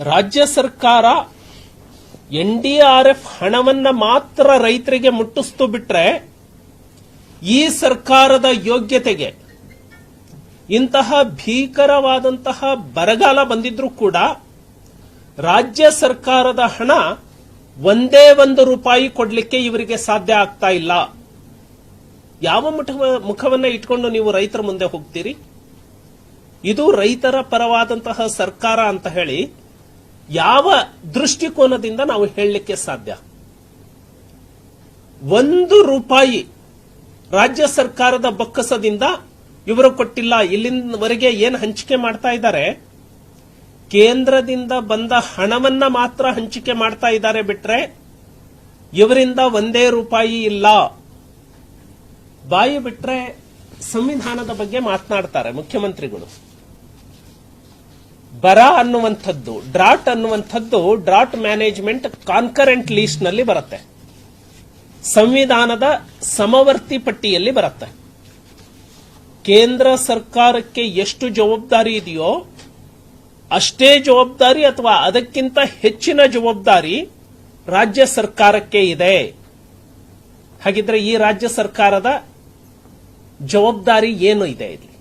ರಾಜ್ಯ ಸರ್ಕಾರ N D R F ಹಣವನ್ನ ಮಾತ್ರ ರೈತರಿಗೆ ಮುಟ್ಟಿಸ್ತು ಬಿಟ್ರೆ ಈ ಸರ್ಕಾರದ ಯೋಗ್ಯತೆಗೆ ಇಂತಹ ಭೀಕರವಾದಂತಹ ಬರಗಾಲ ಬಂದಿದ್ರೂ ಕೂಡ ರಾಜ್ಯ ಸರ್ಕಾರದ ಹಣ ಒಂದೇ ಒಂದು ರೂಪಾಯಿ ಕೊಡಲಿಕ್ಕೆ ಇವರಿಗೆ ಸಾಧ್ಯ ಆಗ್ತಾ ಇಲ್ಲ. ಯಾವ ಮುಖ- ಮುಖವನ್ನ ಇಟ್ಕೊಂಡು ನೀವು ರೈತರ ಮುಂದೆ ಹೋಗ್ತೀರಿ? ಇದು ರೈತರ ಪರವಾದಂತಹ ಸರ್ಕಾರ ಅಂತ ಹೇಳಿ ಯಾವ ದೃಷ್ಟಿಕೋನದಿಂದ ನಾವು ಹೇಳಲಿಕ್ಕೆ ಸಾಧ್ಯ? ಒಂದು ರೂಪಾಯಿ ರಾಜ್ಯ ಸರ್ಕಾರದ ಬೊಕ್ಕಸದಿಂದ ಇವರು ಕೊಟ್ಟಿಲ್ಲ. ಇಲ್ಲಿಂದವರೆಗೆ ಏನು ಹಂಚಿಕೆ ಮಾಡ್ತಾ ಇದ್ದಾರೆ? ಕೇಂದ್ರದಿಂದ ಬಂದ ಹಣವನ್ನ ಮಾತ್ರ ಹಂಚಿಕೆ ಮಾಡ್ತಾ ಇದ್ದಾರೆ ಬಿಟ್ರೆ ಇವರಿಂದ ಒಂದೇ ರೂಪಾಯಿ ಇಲ್ಲ. ಬಾಯಿ ಬಿಟ್ರೆ ಸಂವಿಧಾನದ ಬಗ್ಗೆ ಮಾತನಾಡ್ತಾರೆ ಮುಖ್ಯಮಂತ್ರಿಗಳು. ಬರ ಅನ್ನುವಂಥದ್ದು, ಡ್ರಾಟ್ ಅನ್ನುವಂಥದ್ದು ಡ್ರಾಟ್ ಮ್ಯಾನೇಜ್ಮೆಂಟ್ ಕಾನ್ಕರೆಂಟ್ ಲೀಸ್ಟ್ನಲ್ಲಿ ಬರುತ್ತೆ. ಸಂವಿಧಾನದ ಸಮವರ್ತಿ ಪಟ್ಟಿಯಲ್ಲಿ ಬರುತ್ತೆ. ಕೇಂದ್ರ ಸರ್ಕಾರಕ್ಕೆ ಎಷ್ಟು ಜವಾಬ್ದಾರಿ ಇದೆಯೋ, ಅಷ್ಟೇ ಜವಾಬ್ದಾರಿ ಅಥವಾ ಅದಕ್ಕಿಂತ ಹೆಚ್ಚಿನ ಜವಾಬ್ದಾರಿ ರಾಜ್ಯ ಸರ್ಕಾರಕ್ಕೆ ಇದೆ. ಹಾಗಿದ್ರೆ ಈ ರಾಜ್ಯ ಸರ್ಕಾರದ ಜವಾಬ್ದಾರಿ ಏನು ಇದೆ ಇಲ್ಲಿ?